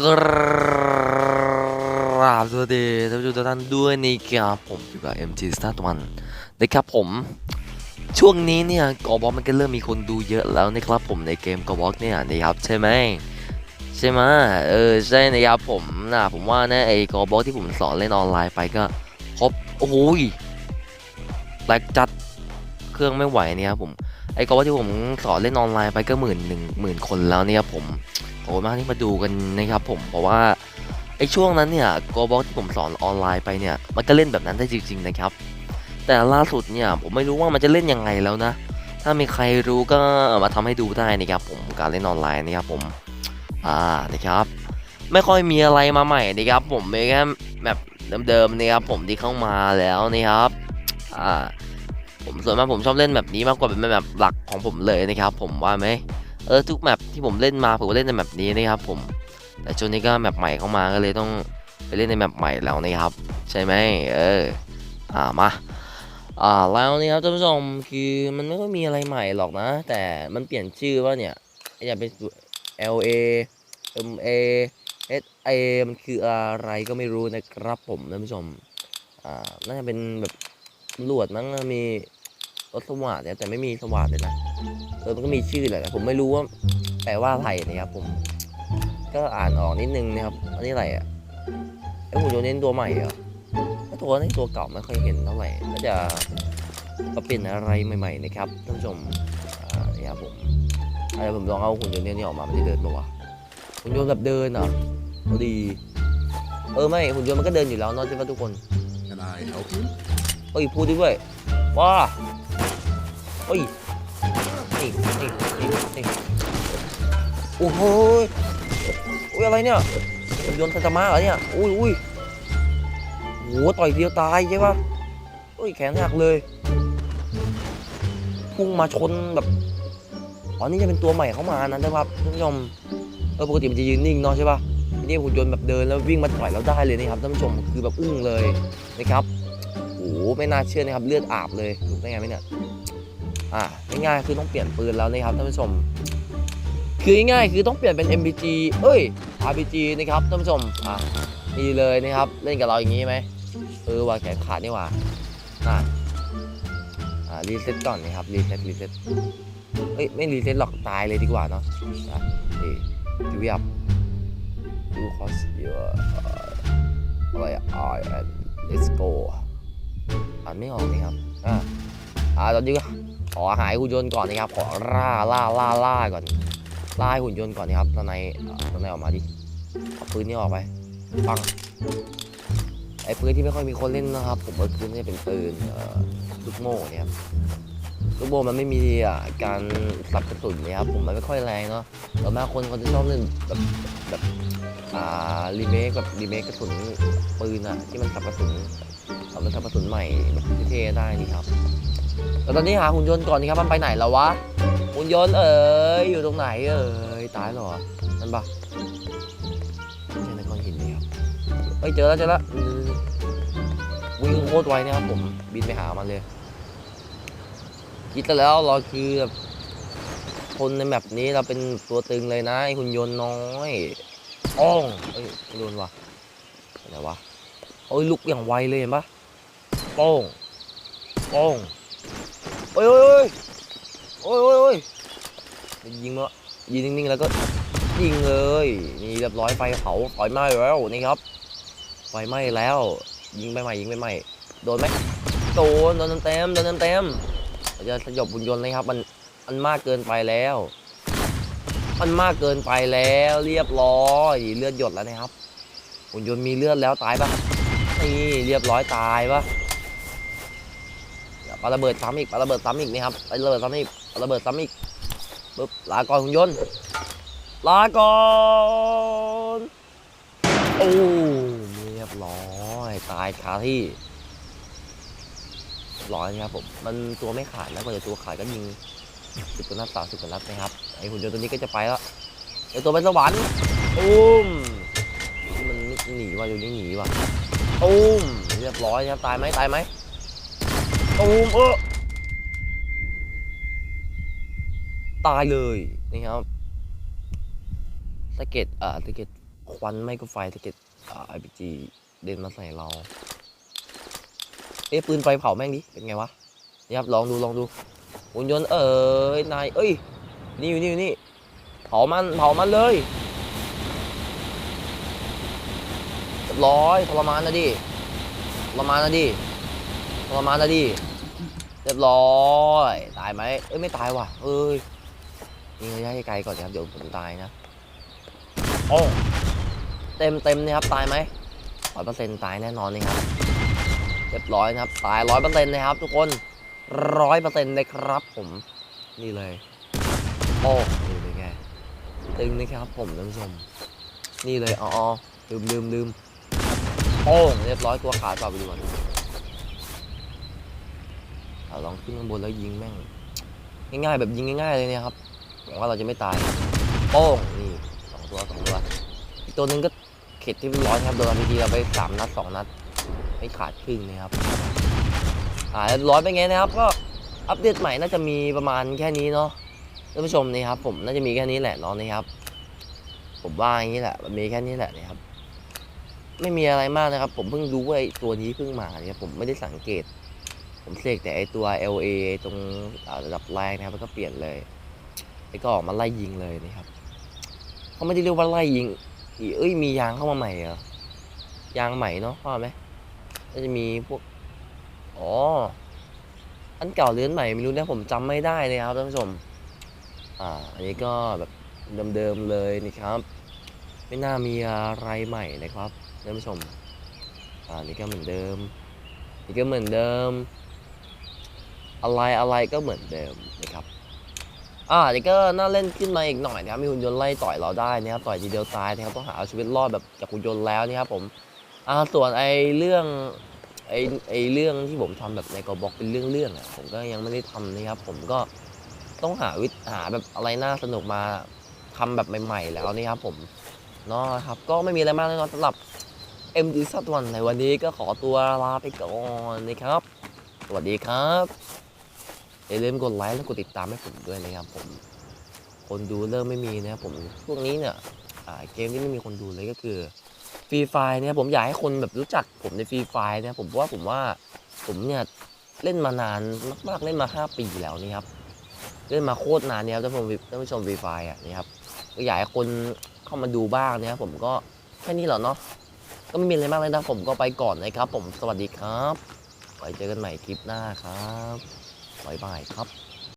กราบสวัสดีท่านผู้ชมทุกท่านด้วยนะครับผมอยู่กับ MG Star วันนะครับผม ช่วงนี้เนี่ยกอบอมันก็เริ่มมีคนดูเยอะแล้วนะครับผมในเกมกอบอเนี่ยนะครับใช่ไหมใช่ไหมเออใช่นะครับผมนะผมว่านะไอ้กอบอที่ผมสอนเล่นออนไลน์ไปก็ครบโอ้โหยแหลกจัดเครื่องไม่ไหวเนี่ยครับผมไอ้กอบอที่ผมสอนเล่นออนไลน์ไปก็หมื่นหนึ่งหมื่นคนแล้วเนี่ยครับผม โอ้ยมากที่มาดูกันนะครับผมเพราะว่าไอ้ช่วงนั้นเนี่ยโกบ็อกที่ผมสอนออนไลน์ไปเนี่ยมันก็เล่นแบบนั้นได้จริง ๆ นะครับ แต่ล่าสุดเนี่ยผมไม่รู้ว่ามันจะเล่นยังไงแล้วนะ ถ้ามีใครรู้ก็มาทำให้ดูได้นะครับผมการเล่นออนไลน์นะครับผมอ่านะครับ ไม่ค่อยมีอะไรมาใหม่นะครับ ผมมีแค่แบบเดิมๆนะครับผมที่เข้ามาแล้วนะครับอ่าผมส่วนมากผมชอบเล่นแบบนี้มากกว่าเป็นแบบหลักของผมเลยนะครับ ผมว่าไหม เออทุกแมปที่ผมเล่นมาผมเล่นในแมปนี้นะครับผม แต่ช่วงนี้ก็แมปใหม่เข้ามาก็เลยต้องไปเล่นในแมปใหม่แล้วนะครับ ใช่ไหมเอออ่ามาอ่าแล้วนี่ครับท่านผู้ชมคือมันไม่ค่อยมีอะไรใหม่หรอกนะ แต่มันเปลี่ยนชื่อว่าเนี่ยอยากเป็น L A M A S A มันคืออะไรก็ไม่รู้นะครับผมท่านผู้ชมอ่าน่าจะเป็นแบบตำรวจมั้งมีรถสวัสดเนี่ยแต่ไม่มีสวัสดเลยนะ เออมันก็มีชื่อแหละแต่ผมไม่รู้ว่าแปลว่าอะไรนะครับผม ก็อ่านออกนิดนึงนะครับอันนี้อะไรอะไอ้หุ่นยนต์นี้ตัวใหม่เหรอถ้าตัวนี้ตัวเก่าไม่ค่อยเห็นเท่าไหร่ก็จะก็เป็นอะไรใหม่ๆนะครับท่านผู้ชมอ่านี่ครับผมเดี๋ยวผมลองเอาหุ่นยนต์นี้ออกมามันจะเดินปะวะหุ่นยนต์แบบเดินเหรอเอาดี เออไม่หุ่นยนต์มันก็เดินอยู่แล้วเนอะใช่ปะทุกคน Can I help you? เอ้ยพูดด้วยว้าเอ้ย นี่นี่นี่โอ้โหอุ้ยอะไรเนี่ยยนต์ไซตามะเหรอเนี่ยอุ้ยอุ้ยโหต่อยเดียวตายใช่ปะเอ้ยแขนหักเลยพุ่งมาชนแบบอ๋อนี่จะเป็นตัวใหม่เข้ามานะนะครับท่านผู้ชมเออปกติมันจะยืนนิ่งเนาะใช่ปะทีนี่หุ่นยนต์แบบเดินแล้ววิ่งมาต่อยเราได้เลยนะครับท่านผู้ชมคือแบบอึ้งเลยนะครับโอ้โหไม่น่าเชื่อนะครับเลือดอาบเลยถูกได้ไงไหมเนี่ย อ่าง่ายๆคือต้องเปลี่ยนปืนแล้วนะครับท่านผู้ชม คือง่ายๆคือต้องเปลี่ยนเป็น MPG เอ้ย RPG นะครับท่านผู้ชมอ่านี่เลยนะครับเล่นกับเราอย่างนี้ไหมเออว่าแขนขาดนี่หว่าอ่าอ่ารีเซ็ตก่อนนะครับรีเซ็ตรีเซ็ตเอ้ยไม่รีเซ็ตหรอกตายเลยดีกว่าเนาะอะนี่ดูยับดูคอสเยอะอะไรอะ let's go อ่านไม่ออกนะครับ อ่าอ่าตอนนี้ก็ ขอหายหุ่นยนต์ก่อนนะครับ ขอล่าล่าล่าล่าก่อน ล่าให้หุ่นยนต์ก่อนนะครับตอนในตอนในออกมาดิเอาปืนนี้ออกไป ปัง ไอ้ปืนที่ไม่ค่อยมีคนเล่นนะครับ ผมเอาปืนนี่เป็นปืนลูกโม่เนี่ยครับลูกโม่มันไม่มีอะการสับกระสุนเนะครับ ผมมันไม่ค่อยแรงเนาะแต่มากคนเขาจะชอบเล่นแบบแบบอ่ารีเมคแบบรีเมคกระสุนปืนอะที่มันสับกระสุนทำเป็นทับกระสุนใหม่แบบเท่ได้นี่ครับ แต่ตอนนี้หาหุ่นยนต์ก่อนนี่ครับ มันไปไหนแล้ววะ หุ่นยนต์เอ๋ยอยู่ตรงไหนเอ๋ยตายหรอนั่นปะไม่ในก้อนหินนี่ครับเฮ้ยเจอแล้วเจอแล้ววิ่งโคตรไวเนี่ยครับผมบินไปหามันเลย คิดแล้วเราคือแบบคนในแบบนี้เราเป็นตัวตึงเลยนะไอหุ่นยนต์น้อยอ้องเอ้ยโดนวะไปไหนวะโอ้ยลุกอย่างไวเลยเห็นปะป้งป้ง โอ้ยโอ้ยโอ้ยโอ้ยโอ้ยยิงมายิงนิ่งๆแล้วก็ยิงเลยนี่เรียบร้อยไฟเผาไฟไหม้แล้วนี่ครับไฟไหม้แล้ว ยิงไปใหม่ยิงไปใหม่โดนไหมโดนโดนเต็มโดนเต็มเราจะสยบหุ่นยนต์เลยครับมันมันมากเกินไปแล้ว มันมากเกินไปแล้ว เรียบร้อยเลือดหยดแล้วนะครับหุ่นยนต์มีเลือดแล้วตายปะนี่เรียบร้อยตายปะ ปาระเบิดซ้ำอีกปาระเบิดซ้ำอีกนี่ครับปาระเบิดซ้ำอีกปาระเบิดซ้ำอีกปึ๊บลาก่อนหุ่นยนต์ลาก่อนโอ้เรียบร้อยตายคาที่ร้อยนะครับผมมันตัวไม่ขาดแล้วกว่าจะตัวขาดก็ยิงสิบกว่านัดต่อสิบกว่านัดนะครับไอหุ่นยนต์ตัวนี้ก็จะไปแล้วไอตัวเป็นสวรรค์อุ้มมันหนีว่ะอยู่นี่หนีว่ะตูมเรียบร้อยครับตายไหมตายไหม ตูมเออตายเลยนี่ครับสะเก็ตอ่าสะเก็ตควันไม่ก็ไฟสะเก็ดอ่าไอพีจีเด่นมาใส่เรา เอ๊ะปืนไฟเผาแม่งดิ เป็นไงวะนี่ครับลองดูลองดูหุ่นยนต์เอ้ยนายเอ้ย นี่อยู่นี่อยู่นี่เผามันเผามันเลยร้อยทรมานนะดิทรมานนะดิ รมานนะดิ เรียบร้อย ตายไหมเอ้ยไม่ตายว่ะ เอ้ยยิงระยะไกลๆก่อนนะครับเดี๋ยวผมตายนะ โอ้ เต็มเต็มๆนะครับตายไหมร้อยเปอร์เซ็นต์ตายแน่นอนนะครับ เรียบร้อยนะครับ ตายร้อยเปอร์เซ็นต์นะครับ ทุกคนร้อยเปอร์เซ็นต์เลยครับผม นี่เลย โอ้นี่เป็นไงตึงนะครับผมท่านผู้ชม นี่เลยอ๋ออ๋อลืมลืมลืมโอ้เรียบร้อยตัวขาดต่อไปดูก่อนเอา ลองขึ้นข้างบนแล้วยิงแม่ง ง่ายๆแบบยิงง่ายๆเลยเนี่ยครับหวังว่าเราจะไม่ตายโป้งนี่สองตัวสองตัวอีกตัวหนึ่งก็เข็ดที่ร้อยครับโดนอาร์พีดีเราไปสามนัดสองนัดไม่ขาดครึ่งนะครับอ่าร้อยเป็นไงนะครับ ก็อัปเดตใหม่น่าจะมีประมาณแค่นี้เนาะท่านผู้ชมนี่ครับ ผมน่าจะมีแค่นี้แหละเนาะนะครับ ผมว่าอย่างนี้แหละมันมีแค่นี้แหละนะครับ ไม่มีอะไรมากนะครับ ผมเพิ่งรู้ว่าไอ้ตัวนี้เพิ่งมาเนี่ยผมไม่ได้สังเกต ผมเสกแต่ไอตัว LA ตรงระดับแรกนะครับแล้วก็เปลี่ยนเลยไอ้ก็ออกมาไล่ยิงเลยนะครับเขาไม่ได้เรียกว่าไล่ยิงอีเอ้ยมียางเข้ามาใหม่เหรอยางใหม่เนาะว่าไหมก็จะมีพวกอ๋ออันเก่าเรือนใหม่ไม่รู้นะผมจำไม่ได้เลยครับท่านผู้ชมอ่าอันนี้ก็แบบเดิมๆเลยนะครับ ไม่น่ามีอะไรใหม่นะครับท่านผู้ชมอ่านี่ก็เหมือนเดิมนี่ก็เหมือนเดิม อะไรอะไรก็เหมือนเดิมนะครับอ่านี่ก็น่าเล่นขึ้นมาอีกหน่อยนะครับมีหุ่นยนต์ไล่ต่อยเราได้นะครับต่อยทีเดียวตายนะครับต้องหาเอาชีวิตรอดแบบจากหุ่นยนต์แล้วนะครับผมอ่าส่วนไอ้เรื่องไอ้ไอ้เรื่องที่ผมทำแบบในกอบอกเป็นเรื่องๆอะผมก็ยังไม่ได้ทำนะครับ ผมก็ต้องหาวิหาแบบอะไรน่าสนุกมาทำแบบใหม่ ๆ แล้วนี่ครับผมเนาะครับ ก็ไม่มีอะไรมากเลยเนาะสำหรับ M D สัตวันในวันนี้ก็ขอตัวลาไปก่อนนะครับ สวัสดีครับ อย่าลืมกดไลค์และกดติดตามให้ผมด้วยนะครับผม คนดูเริ่มไม่มีนะครับผมช่วงนี้เนี่ยเกมที่ไม่มีคนดูเลยก็คือฟรีไฟเนี่ยผมอยากให้คนแบบรู้จักผมในฟรีไฟเนี่ยผมว่าผมว่าผมเนี่ยเล่นมานานมากๆเล่นมา 5 ปีแล้วนี่ครับเล่นมาโคตรนานเนี่ยครับท่านผู้ชมท่านผู้ชมฟรีไฟอะนี่ครับก็อยากให้คนเข้ามาดูบ้างเนี่ยผมก็แค่นี้แหละเนาะก็ไม่มีอะไรมากเลยนะผมก็ไปก่อนนะครับ ผมสวัสดีครับไว้เจอกันใหม่คลิปหน้าครับ บ๊ายบายครับ